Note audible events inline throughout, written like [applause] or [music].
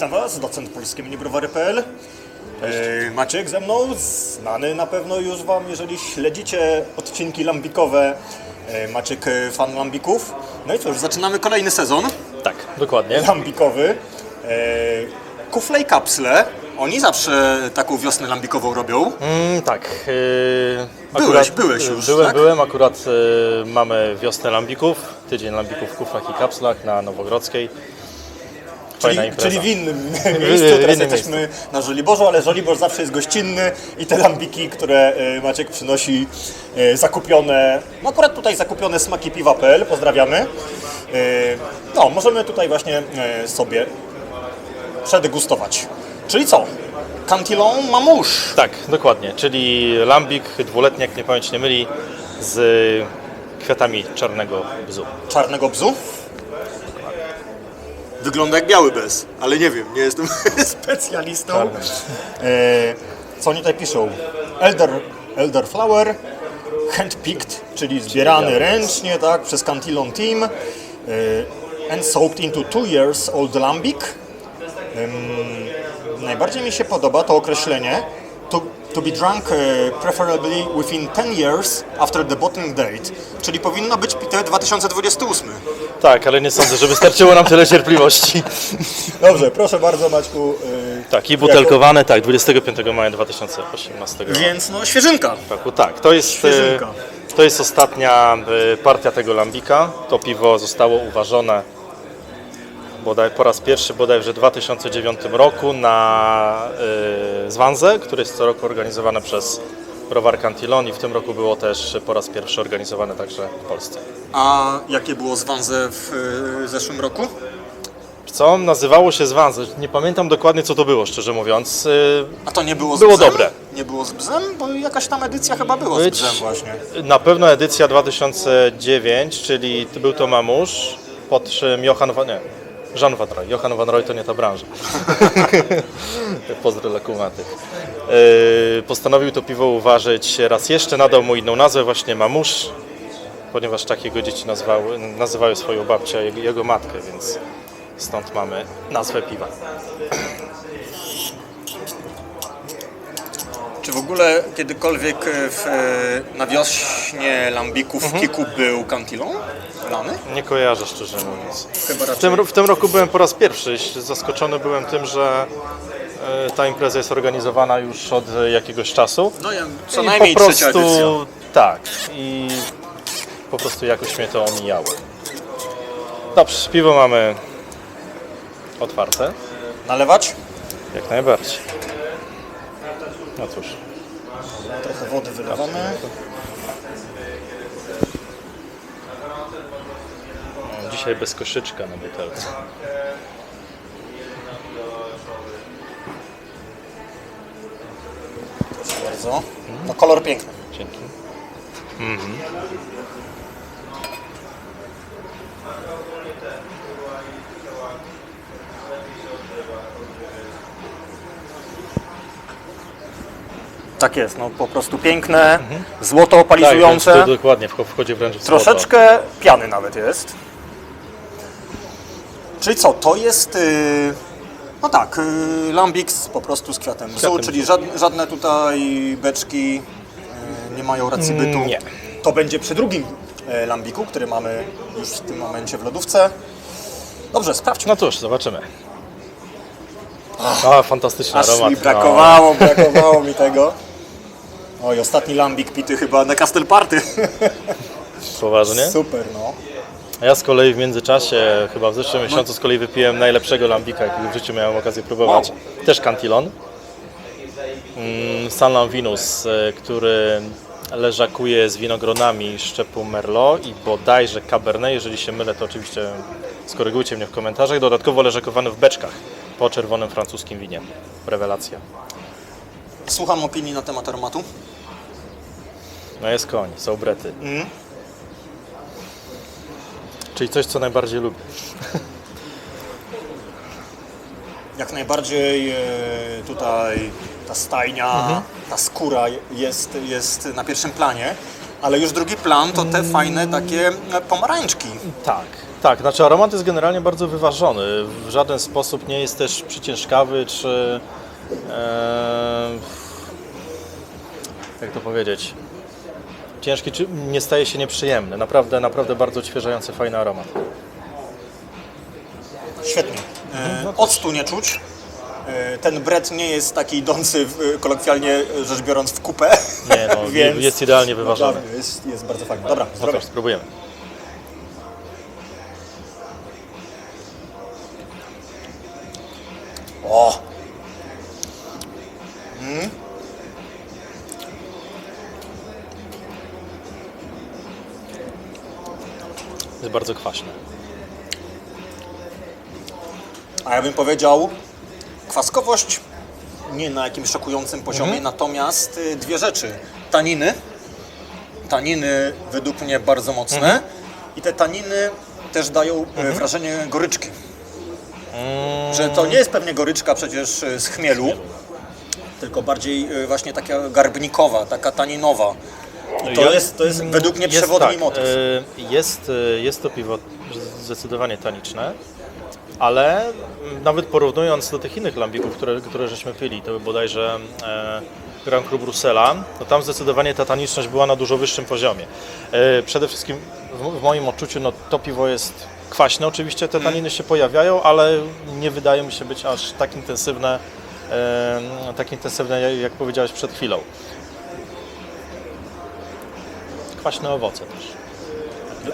Witam Was, docent polskie minibrowary.pl. E, Maciek ze mną, znany na pewno już Wam, jeżeli śledzicie odcinki lambikowe. E, Maciek, e, fan lambików. No i cóż, zaczynamy kolejny sezon Tak, dokładnie. lambikowy. Kufle i kapsle, oni zawsze taką wiosnę lambikową robią. Mm, tak. Yy, Byłeś, byłeś już, Byłem, tak? byłem. Akurat yy, mamy wiosnę lambików, tydzień lambików w kuflach i kapslach na Nowogrodzkiej. Czyli, czyli [laughs] w innym miejscu, teraz innym jesteśmy na Żoliborzu, ale Żolibor zawsze jest gościnny i te lambiki, które e, Maciek przynosi e, zakupione, no akurat tutaj zakupione smaki piwa.pl, pozdrawiamy. E, No, możemy tutaj właśnie sobie przedegustować. Czyli co? Cantillon Mamouche. Tak, dokładnie. Czyli lambik dwuletni, jak nie pamięć nie myli, z kwiatami czarnego bzu. czarnego bzu. Wygląda jak biały bez, ale nie wiem, nie jestem [laughs] specjalistą. E, co oni tutaj piszą? Elder, elder flower, handpicked, czyli zbierany ręcznie, tak, przez Cantillon Team. E, and soaked into two years old lambic. Najbardziej mi się podoba to określenie to, be drunk e, preferably within 10 years after the bottling date, czyli powinno być pite 2028. Tak, ale nie sądzę, że wystarczyło nam tyle cierpliwości. [laughs] Dobrze, proszę bardzo Maćku. e, Tak, i butelkowane, tak, 25 maja 2018 Jako, więc no świeżynka. roku. Tak, to jest, Świeżynka. e, to jest ostatnia partia tego lambika. To piwo zostało uważone bodaj po raz pierwszy bodajże w 2009 roku na y, Zwanze, który jest co roku organizowany przez Browar Cantillon i w tym roku było też po raz pierwszy organizowane także w Polsce. A jakie było zwanze w e, zeszłym roku? Co? Nazywało się Zwanze. Nie pamiętam dokładnie co to było, szczerze mówiąc. Y, A to nie było z Było bzem? dobre. Nie było z bzem? Bo jakaś tam edycja chyba była Być- z bzem właśnie. Na pewno edycja 2009, czyli był to Mamusz pod czym Johan Van... Nie, Jean Van Roy. Johan Van Roy to nie ta branża. [laughs] Pozdro dla kumatych. Yy, postanowił to piwo uważać raz jeszcze, nadał mu inną nazwę, właśnie Mamusz, ponieważ tak jego dzieci nazwały, nazywały swoją babcię, jego matkę, więc stąd mamy nazwę piwa. Czy w ogóle kiedykolwiek e, w, e, na wiośnie Lambiku w Kiku był Cantillon? Lany? Nie kojarzę szczerze mówiąc. W tym, w tym roku byłem po raz pierwszy. Zaskoczony byłem tym, że e, ta impreza jest organizowana już od jakiegoś czasu. No ja, co I najmniej po prostu, edycja. Tak. I po prostu jakoś mnie to omijało. Dobrze, piwo mamy otwarte. Nalewać? Jak najbardziej. No cóż, Trochę wody wylewamy. no, dzisiaj bez koszyczka na butelce. Proszę bardzo. No kolor piękny. Dzięki. Tak jest, no po prostu piękne, złoto Tak, wręcz opalizujące. tu dokładnie, wcho- wchodzi wręcz w złoto. Troszeczkę piany nawet jest. Czyli co, to jest... y, no tak, y, Lambix po prostu z kwiatem bzu, kwiatem czyli żadne, żadne tutaj beczki y, nie mają racji bytu. Nie. To będzie przy drugim Lambiku, który mamy już w tym momencie w lodówce. Dobrze, sprawdźmy. No cóż, zobaczymy. A, fantastyczny Aż aromat. mi brakowało, brakowało mi tego. [laughs] Oj, ostatni Lambik pity chyba na Castle Party. No, poważnie. Super, no. A Ja z kolei w międzyczasie, chyba w zeszłym miesiącu z kolei wypiłem najlepszego lambika, jakiego w życiu miałem okazję próbować. Też Cantillon. Mm, San Lamvinus, e, który leżakuje z winogronami szczepu Merlot i bodajże Cabernet, jeżeli się mylę, to oczywiście skorygujcie mnie w komentarzach. Dodatkowo leżakowany w beczkach po czerwonym francuskim winie. Rewelacja. Słucham opinii na temat aromatu. No jest koń, są brety. Mm. Czyli coś, co najbardziej lubię. Jak najbardziej e, tutaj ta stajnia, ta skóra jest, jest na pierwszym planie. Ale już drugi plan to te fajne takie e, pomarańczki. Tak, tak. Znaczy aromat jest generalnie bardzo wyważony. W żaden sposób nie jest też przyciężkawy, czy... E, jak to powiedzieć? Ciężki, czy nie staje się nieprzyjemny. Naprawdę, naprawdę bardzo odświeżający, fajny aromat. Świetnie. E, octu nie czuć. E, ten bret nie jest taki idący, w, kolokwialnie rzecz biorąc, w kupę. Nie, no, [laughs] Więc jest idealnie wyważony. naprawdę Jest, jest bardzo fajny. Dobra, No zdrowie. spróbujemy. O! Jest bardzo kwaśny. A ja bym powiedział, kwaskowość nie na jakimś szokującym poziomie, natomiast y, dwie rzeczy. Taniny. Taniny według mnie bardzo mocne i te taniny też dają y, wrażenie goryczki. Że to nie jest pewnie goryczka przecież y, z chmielu, tylko bardziej właśnie taka garbnikowa, taka taninowa. To, Ja- jest, to jest według mnie Jest przewodni tak, motyw. y, Jest, y, jest to piwo zdecydowanie taniczne, ale nawet porównując do tych innych lambików, które, które żeśmy pili, to bodajże e, Grand Cru Brussela, to tam zdecydowanie ta taniczność była na dużo wyższym poziomie. Przede wszystkim w, moim odczuciu no, to piwo jest kwaśne, oczywiście te taniny się pojawiają, ale nie wydaje mi się być aż tak intensywne, tak intensywne jak powiedziałeś przed chwilą. Kwaśne owoce też.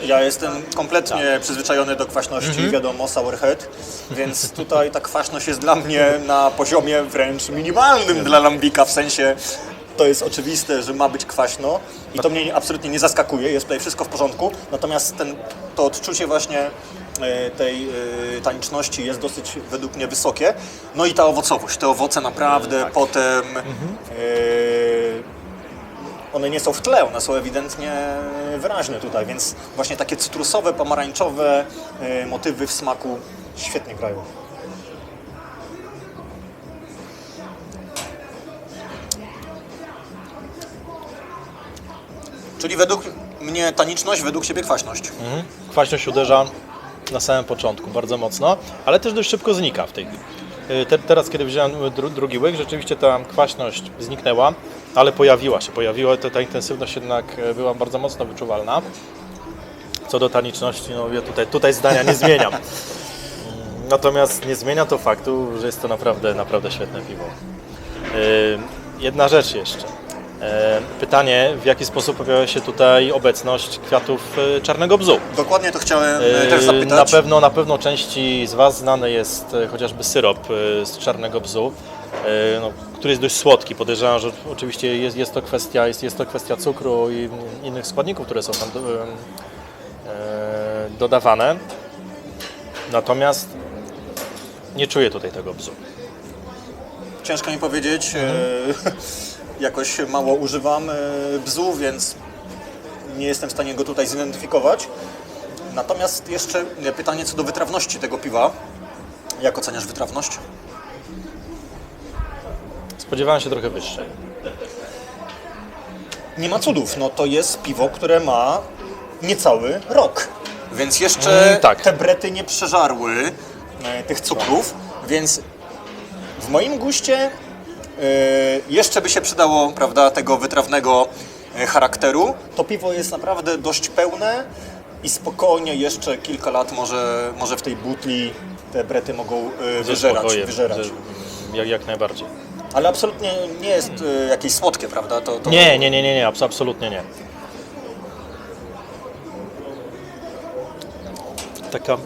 Ja jestem kompletnie Tak. przyzwyczajony do kwaśności, Mhm. wiadomo, sourhead, więc tutaj ta kwaśność jest dla mnie na poziomie wręcz minimalnym dla lambika, w sensie to jest oczywiste, że ma być kwaśno i to mnie absolutnie nie zaskakuje, jest tutaj wszystko w porządku, natomiast ten, to odczucie właśnie e, tej e, taniczności jest dosyć według mnie wysokie. No i ta owocowość, te owoce naprawdę Tak. potem e, one nie są w tle, one są ewidentnie wyraźne tutaj, więc właśnie takie cytrusowe, pomarańczowe e, motywy w smaku świetnie grają. Czyli według mnie taniczność, według Ciebie kwaśność. Kwaśność uderza na samym początku bardzo mocno, ale też dość szybko znika w tej. Y, Te, teraz, kiedy wziąłem dru, drugi łyk, rzeczywiście ta kwaśność zniknęła, ale pojawiła się. Pojawiła to, ta intensywność jednak e, była bardzo mocno wyczuwalna. Co do taniczności, no ja tutaj, tutaj zdania nie zmieniam. [laughs] Natomiast nie zmienia to faktu, że jest to naprawdę, naprawdę świetne piwo. Y, Jedna rzecz jeszcze. E, Pytanie, w jaki sposób pojawia się tutaj obecność kwiatów e, czarnego bzu? Dokładnie to chciałem e, też zapytać. Na pewno, na pewno części z Was znany jest e, chociażby syrop e, z czarnego bzu, e, no, który jest dość słodki. Podejrzewam, że oczywiście jest, jest, to kwestia, jest, jest to kwestia cukru i innych składników, które są tam do, e, e, dodawane. Natomiast nie czuję tutaj tego bzu. Ciężko mi powiedzieć. Mhm. e, [laughs] Jakoś mało używam e, bzu, więc nie jestem w stanie go tutaj zidentyfikować. Natomiast jeszcze pytanie co do wytrawności tego piwa. Jak oceniasz wytrawność? Spodziewałem się trochę wyższej. Nie ma cudów, no to jest piwo, które ma niecały rok. Więc jeszcze Mm, tak. te brety nie przeżarły e, tych cukrów, więc w moim guście e, jeszcze by się przydało, prawda, tego wytrawnego e, charakteru. To piwo jest naprawdę dość pełne i spokojnie jeszcze kilka lat może, może w tej butli te brety mogą e, Ze wyżerać. spokojem, wyżerać. że- Jak, jak najbardziej. Ale absolutnie nie jest e, jakieś słodkie, prawda? To, to... Nie, nie, nie, nie, nie, abs- absolutnie nie. Taka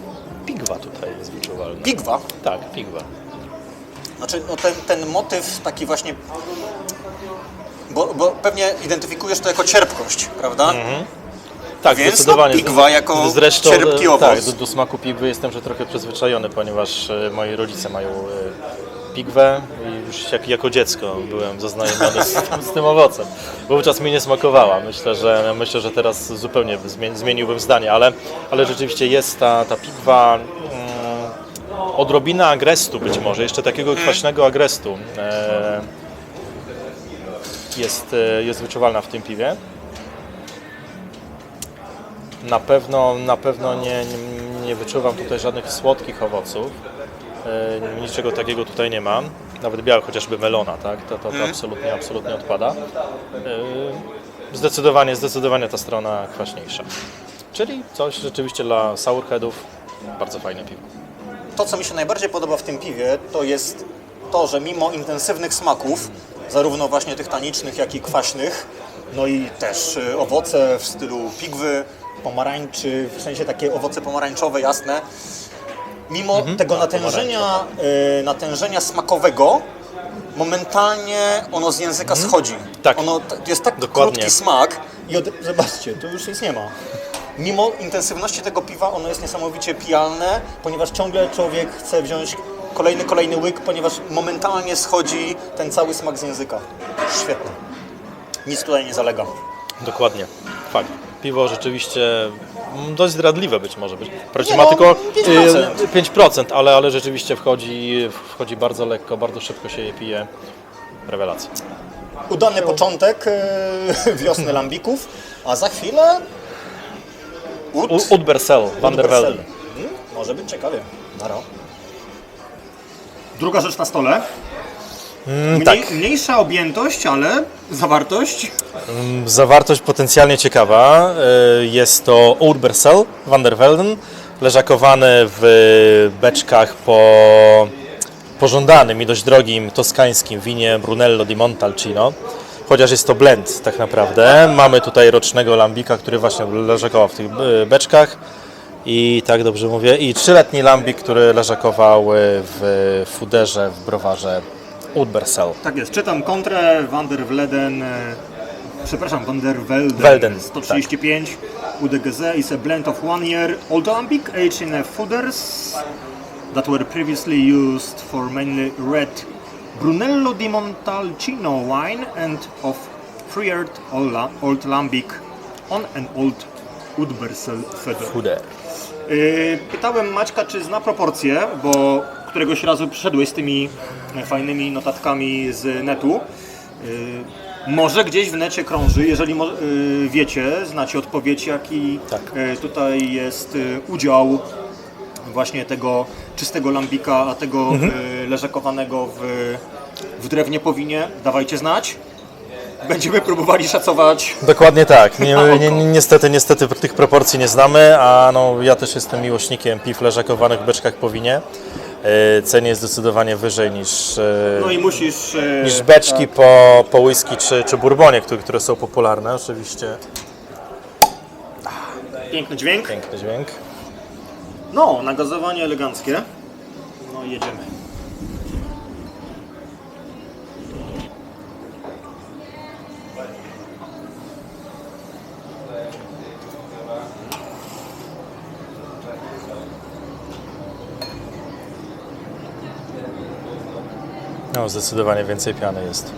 pigwa tutaj jest wyczuwalna. Pigwa, Tak, pigwa. Znaczy, no ten, ten motyw taki właśnie. Bo, bo pewnie identyfikujesz to jako cierpkość, prawda? Tak, Więc zdecydowanie. no, pigwa jako Zresztą cierpki e, owoc. tak, do, do smaku pigwy jestem że trochę przyzwyczajony, ponieważ e, moi rodzice mają e, pigwę już jak, jako dziecko byłem zaznajomiony z, z tym owocem. Wówczas mi nie smakowała. Myślę, że myślę, że teraz zupełnie zmie- zmieniłbym zdanie, ale, ale rzeczywiście jest ta, ta pigwa. Mm, odrobina agrestu być może, jeszcze takiego kwaśnego agrestu e, jest, e, jest wyczuwalna w tym piwie. Na pewno, na pewno nie, nie, nie wyczuwam tutaj żadnych słodkich owoców. E, Niczego takiego tutaj nie mam. Nawet białe, chociażby melona, tak? To, to, to absolutnie, absolutnie odpada. E, Zdecydowanie, zdecydowanie ta strona kwaśniejsza. Czyli coś rzeczywiście dla sourheadów. Bardzo fajne piwo. To, co mi się najbardziej podoba w tym piwie, to jest to, że mimo intensywnych smaków, zarówno właśnie tych tanicznych, jak i kwaśnych, no i też y, owoce w stylu pigwy, pomarańczy, w sensie takie owoce pomarańczowe, jasne, mimo Mhm. tego natężenia, y, natężenia smakowego, momentalnie ono z języka schodzi. Tak. Ono jest tak Dokładnie. krótki smak i od... zobaczcie, tu już nic nie ma. Mimo intensywności tego piwa ono jest niesamowicie pijalne, ponieważ ciągle człowiek chce wziąć kolejny, kolejny łyk, ponieważ momentalnie schodzi ten cały smak z języka. Świetne. Nic tutaj nie zalega. Dokładnie. Fakt. Piwo rzeczywiście mm, dość zdradliwe być może Nie ma no, tylko 5%. y, 5%, ale, ale rzeczywiście wchodzi, wchodzi bardzo lekko, bardzo szybko się je pije. Rewelacja. Udany początek e, [laughs] wiosny lambików, a za chwilę Ud, U- Udbersel, Van der. Velde. Hmm, może być ciekawie. Nara. Druga rzecz na stole. Mniej, tak. Mniejsza objętość, ale zawartość. Zawartość potencjalnie ciekawa. Y, Jest to Udbersel, Van der Velden, leżakowany w beczkach po pożądanym i dość drogim toskańskim winie Brunello di Montalcino. Chociaż jest to blend tak naprawdę. Mamy tutaj rocznego lambika, który właśnie leżakował w tych y, beczkach. I tak dobrze mówię. I trzyletni lambik, który leżakował y, w fuderze w browarze Udbersel. Tak jest, czytam kontrę Van der Vleden, e, przepraszam, Van der Velden, Velden, 135 UDGZ is a blend of one year old lambic aged in a fooders that were previously used for mainly red Brunello di Montalcino wine and of three-year old, la- old lambic on an old Udbersel Feder. Yy, Pytałem Maćka, czy zna proporcje, bo któregoś razu przyszedłeś z tymi fajnymi notatkami z netu. Yy, Może gdzieś w necie krąży, jeżeli yy, wiecie, znacie odpowiedź, jaki Tak. tutaj jest udział właśnie tego czystego lambika, a tego yy, leżakowanego w, w drewnie powinie. Dawajcie znać. Będziemy próbowali szacować Dokładnie tak. Nie, [laughs] ni- ni- niestety, niestety tych proporcji nie znamy, a no, ja też jestem miłośnikiem piw leżakowanych w beczkach po E, Cenię zdecydowanie wyżej niż, e, No i musisz. e, niż beczki po, po whisky czy, czy bourbonie, które, które są popularne. Oczywiście Piękny dźwięk. piękny dźwięk. No, nagazowanie eleganckie. No i jedziemy. No, zdecydowanie więcej piany jest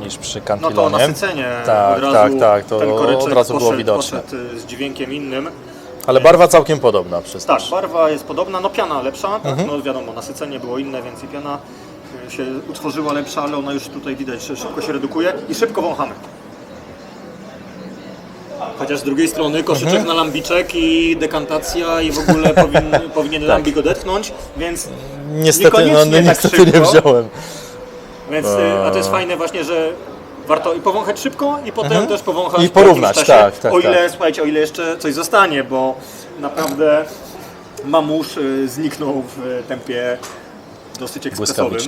niż przy No kantilonie. to nasycenie Tak, od razu, tak, tak, to ten od razu było poszedł, widoczne. Poszedł z dźwiękiem innym. Ale barwa całkiem podobna przez Tak, barwa jest podobna, no piana lepsza, tak? Mhm. no wiadomo, nasycenie było inne, więc i piana y, się utworzyła lepsza, ale ona już tutaj widać, że szybko się redukuje i szybko wąchamy. Chociaż z drugiej strony koszyczek Mhm. na lambiczek i dekantacja i w ogóle [laughs] powin, powinien lambik odetchnąć, więc Niestety, no, no, tak niestety nie szybko. wziąłem. Więc, y, a to jest fajne właśnie, że warto i powąchać szybko i potem też powąchać Mhm. I po porównać, czasie, tak, tak, O ile, tak. słuchajcie, o ile jeszcze coś zostanie, bo naprawdę mamusz y, zniknął w tempie dosyć ekspresowym.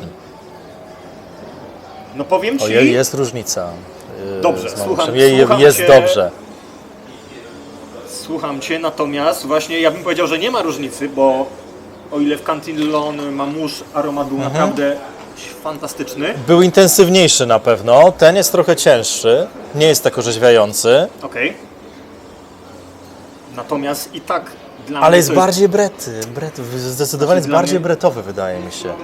No powiem Ci, Ojej, jest różnica. yy, Dobrze, słucham- Jej, słucham jest cię. dobrze. Słucham Cię, natomiast właśnie ja bym powiedział, że nie ma różnicy, bo o ile w Cantillon mamusz aromat Mhm. był naprawdę fantastyczny, Był intensywniejszy na pewno. Ten jest trochę cięższy. Nie jest tak orzeźwiający. okej. Natomiast i tak dla Ale mnie jest to bardziej brety. Bret, zdecydowanie jest Dla bardziej mnie- bretowy, wydaje mi się.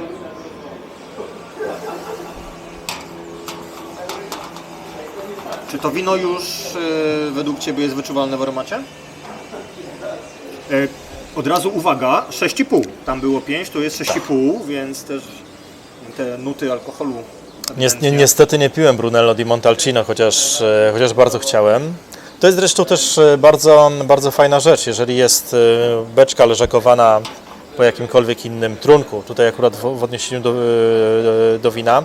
Czy to wino już e, według Ciebie jest wyczuwalne w aromacie? E, od razu uwaga, 6,5. Tam było 5, to jest 6,5, więc też te nuty alkoholu. Ni- ni- niestety nie piłem Brunello di Montalcino, chociaż, e, chociaż bardzo chciałem. To jest zresztą też e, bardzo, bardzo fajna rzecz, jeżeli jest beczka leżakowana po jakimkolwiek innym trunku, tutaj akurat w, odniesieniu do, do wina,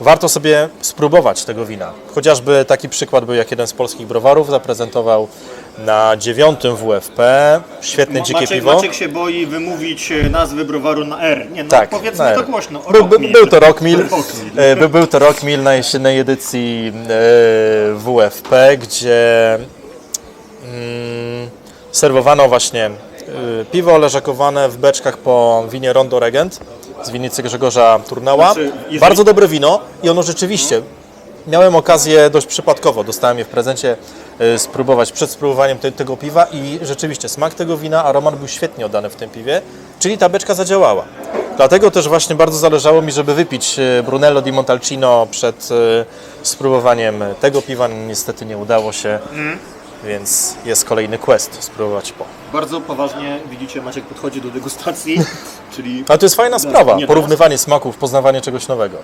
warto sobie spróbować tego wina. Chociażby taki przykład był, jak jeden z polskich browarów zaprezentował na dziewiątym WFP świetne dzikie Maciek, piwo. Maciek się boi wymówić e, nazwy browaru na R. Nie, no Tak, powiedzmy na to głośno. Był, był, Rockmill. był to Rockmill. [laughs] E, Był, to Rockmill na jesiennej edycji e, WFP, gdzie mm, serwowano właśnie e, piwo leżakowane w beczkach po winie Rondo Regent z winnicy Grzegorza Turnała. Znaczy, jeżeli- Bardzo dobre wino i ono rzeczywiście Miałem okazję dość przypadkowo, dostałem je w prezencie e, spróbować przed spróbowaniem te, tego piwa i rzeczywiście smak tego wina, aromat był świetnie oddany w tym piwie, czyli ta beczka zadziałała. Dlatego też właśnie bardzo zależało mi, żeby wypić e, Brunello di Montalcino przed e, spróbowaniem tego piwa. Niestety nie udało się, więc jest kolejny quest, spróbować po. Bardzo poważnie, widzicie, Maciek podchodzi do degustacji, [laughs] czyli Ale to jest fajna sprawa, nie porównywanie smaków, poznawanie czegoś nowego.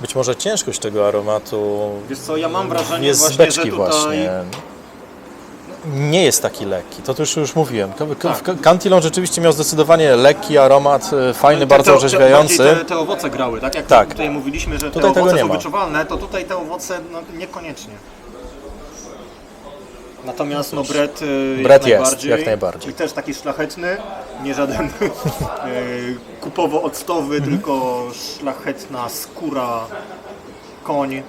Być może ciężkość tego aromatu wiesz co, ja mam wrażenie jest z właśnie, beczki że tutaj... właśnie. Nie jest taki lekki, to już, już mówiłem. Tak. Cantillon rzeczywiście miał zdecydowanie lekki aromat, e, fajny, Te- bardzo te- orzeźwiający. bardziej Te, te owoce grały, tak jak Tak. tutaj mówiliśmy, że Tutaj te tego owoce nie są ma. wyczuwalne, to tutaj te owoce no, niekoniecznie. Natomiast no bret, y, Bret jak jest, najbardziej. jak najbardziej. I też taki szlachetny, nie żaden [laughs] y, kupowo-octowy, Mhm. tylko szlachetna skóra, koń.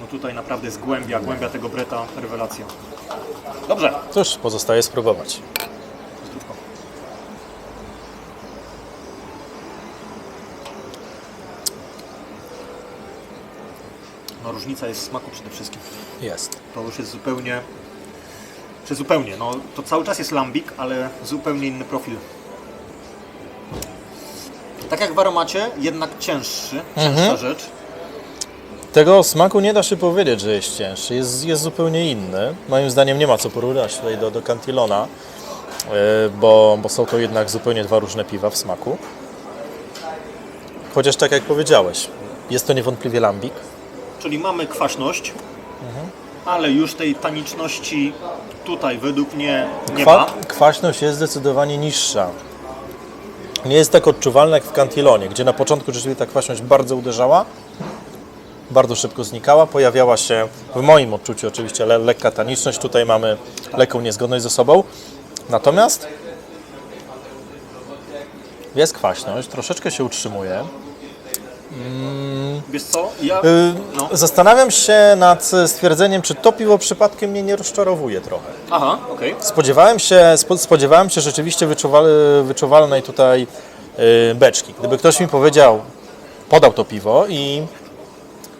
No tutaj naprawdę jest głębia, głębia tego breta, rewelacja. Dobrze, Cóż, pozostaje spróbować. No różnica jest w smaku przede wszystkim. Jest. To już jest zupełnie, czy zupełnie, no to cały czas jest lambik, ale zupełnie inny profil. Tak jak w aromacie, jednak cięższy, cięższa rzecz. Tego smaku nie da się powiedzieć, że jest cięższy. Jest, jest zupełnie inny. Moim zdaniem nie ma co porównać tutaj do, do Cantillona, e, bo, bo są to jednak zupełnie dwa różne piwa w smaku. Chociaż tak jak powiedziałeś, jest to niewątpliwie lambik. Czyli mamy kwaśność, ale już tej taniczności tutaj według mnie nie Kwa, ma. kwaśność jest zdecydowanie niższa. Nie jest tak odczuwalna jak w Cantillonie, gdzie na początku rzeczywiście ta kwaśność bardzo uderzała, bardzo szybko znikała, pojawiała się w moim odczuciu oczywiście le, lekka taniczność, tutaj mamy lekką niezgodność ze sobą. Natomiast jest kwaśność, troszeczkę się utrzymuje. Wiesz co, ja... Yy, No. Zastanawiam się nad stwierdzeniem, czy to piwo przypadkiem mnie nie rozczarowuje trochę. Aha, okej. Spodziewałem się, spo- spodziewałem się rzeczywiście wyczuwal, wyczuwalnej tutaj y, beczki. Gdyby ktoś mi powiedział, podał to piwo i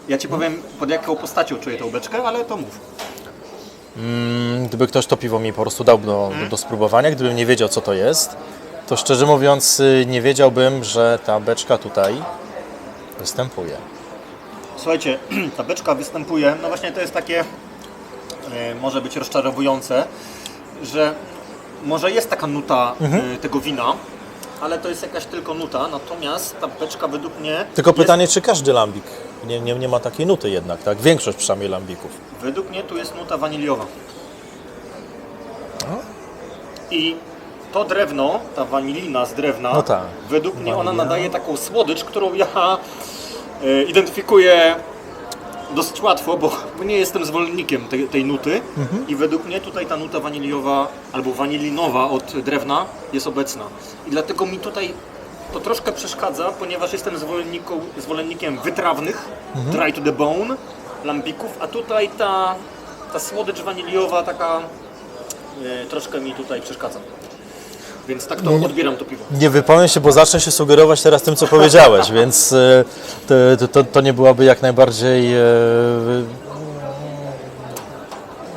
Ja ci powiem pod jaką postacią czuję tą beczkę, ale to mów. mm, gdyby ktoś to piwo mi po prostu dał do, do, do spróbowania, gdybym nie wiedział co to jest, to szczerze mówiąc y, nie wiedziałbym, że ta beczka tutaj występuje. Słuchajcie, [clears throat] ta beczka występuje, no właśnie to jest takie, e, może być rozczarowujące, że może jest taka nuta e, tego wina, ale to jest jakaś tylko nuta, natomiast ta beczka według mnie Tylko jest, pytanie, czy każdy lambik nie, nie, nie ma takiej nuty jednak, tak? Większość przynajmniej lambików. według mnie tu jest nuta waniliowa. I to drewno, ta wanilina z drewna, No tak. według mnie ona Wanilia. nadaje taką słodycz, którą ja e, identyfikuję dosyć łatwo, bo, bo nie jestem zwolennikiem tej, tej nuty Mhm. i według mnie tutaj ta nuta waniliowa albo wanilinowa od drewna jest obecna. I dlatego mi tutaj to troszkę przeszkadza, ponieważ jestem zwolennikiem wytrawnych, Mhm. dry to the bone, lambików, a tutaj ta, ta słodycz waniliowa taka e, troszkę mi tutaj przeszkadza. Więc tak to odbieram to piwo. Nie wypowiem się, bo zacznę się sugerować teraz tym, co powiedziałeś, [laughs] więc e, to, to, to nie byłaby jak najbardziej e,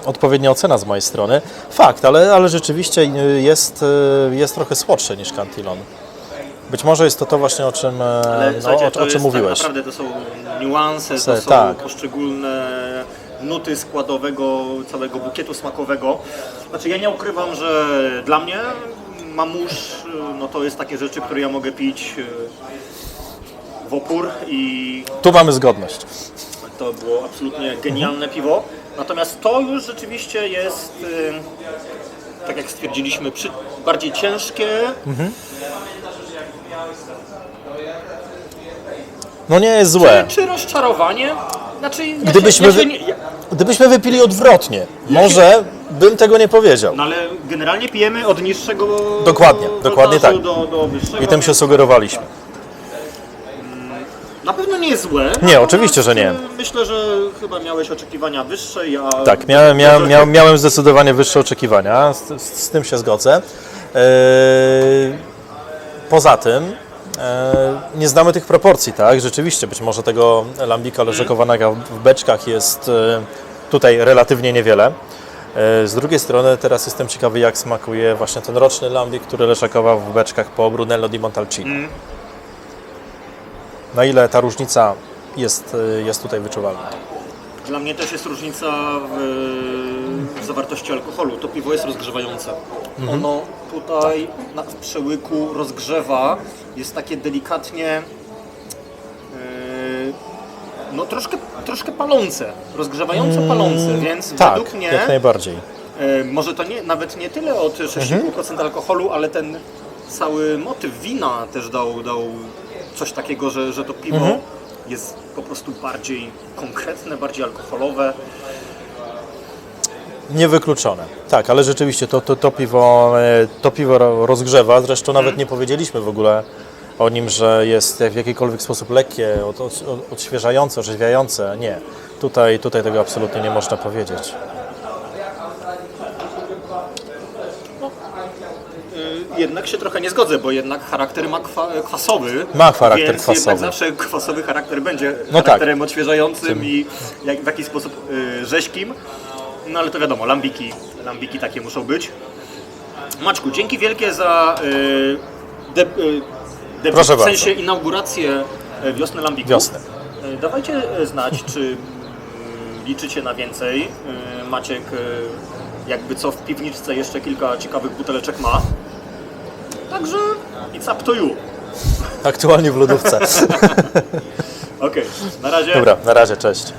odpowiednia ocena z mojej strony. Fakt, ale, ale rzeczywiście e, jest, jest trochę słodsze niż Cantillon. Być może jest to to właśnie, o czym, Ale no, o, o czym jest mówiłeś. tak naprawdę to są niuanse, Se- to są tak. poszczególne nuty składowego całego bukietu smakowego. Znaczy ja nie ukrywam, że dla mnie mamusz no to jest takie rzeczy, które ja mogę pić w opór i Tu mamy zgodność. to było absolutnie genialne piwo. Natomiast to już rzeczywiście jest, y, tak jak stwierdziliśmy, bardziej ciężkie. No nie jest złe. Czy, czy rozczarowanie? Znaczy, ja Gdybyśmy się, ja się nie, Gdybyśmy wypili odwrotnie, może bym tego nie powiedział. no ale generalnie pijemy od niższego Dokładnie, dokładnie tak. Do, do wyższego. I tym się sugerowaliśmy. Na pewno nie jest złe. Nie, oczywiście, że nie. natomiast, y, Myślę, że chyba miałeś oczekiwania wyższe. Ja... Tak, miałem, miałem, miałem, miałem zdecydowanie wyższe oczekiwania, z, z, z tym się zgodzę. Eee, poza tym nie znamy tych proporcji, tak? Rzeczywiście, być może tego lambika leżakowanego w beczkach jest e, tutaj relatywnie niewiele. E, Z drugiej strony teraz jestem ciekawy, jak smakuje właśnie ten roczny lambik, który leżakował w beczkach po Brunello di Montalcino. Na ile ta różnica jest, e, jest tutaj wyczuwalna? Dla mnie też jest różnica w, w zawartości alkoholu. To piwo jest rozgrzewające. Mhm. Ono tutaj na, w przełyku rozgrzewa, jest takie delikatnie yy, no troszkę, troszkę palące, rozgrzewająco palące, więc Tak, według mnie jak najbardziej. E, Może to nie, nawet nie tyle od 6,5% alkoholu, ale ten cały motyw wina też dał, dał coś takiego, że, że to piwo jest po prostu bardziej konkretne, bardziej alkoholowe. Niewykluczone. Tak, ale rzeczywiście to, to, to, piwo, e, to piwo ro- rozgrzewa. Zresztą nawet nie powiedzieliśmy w ogóle o nim, że jest w jakikolwiek sposób lekkie, od, od, odświeżające, orzeźwiające. Nie. Tutaj, tutaj tego absolutnie nie można powiedzieć. Y, Jednak się trochę nie zgodzę, bo jednak charakter ma kwa, kwasowy. Ma charakter więc kwasowy. jednak zawsze kwasowy charakter będzie No tak. charakterem odświeżającym i jak, w jakiś sposób y, rzeźkim. No ale to wiadomo, lambiki, lambiki takie muszą być. Maczku, dzięki wielkie za y, de, y, w sensie bardzo. inaugurację wiosny lambików. Wiosny. Y, Dawajcie znać, czy y, liczycie na więcej. Maciek jakby co w piwniczce jeszcze kilka ciekawych buteleczek ma. Także it's up to you. Aktualnie w lodówce. [laughs] Okej, na razie. Dobra, na razie, cześć.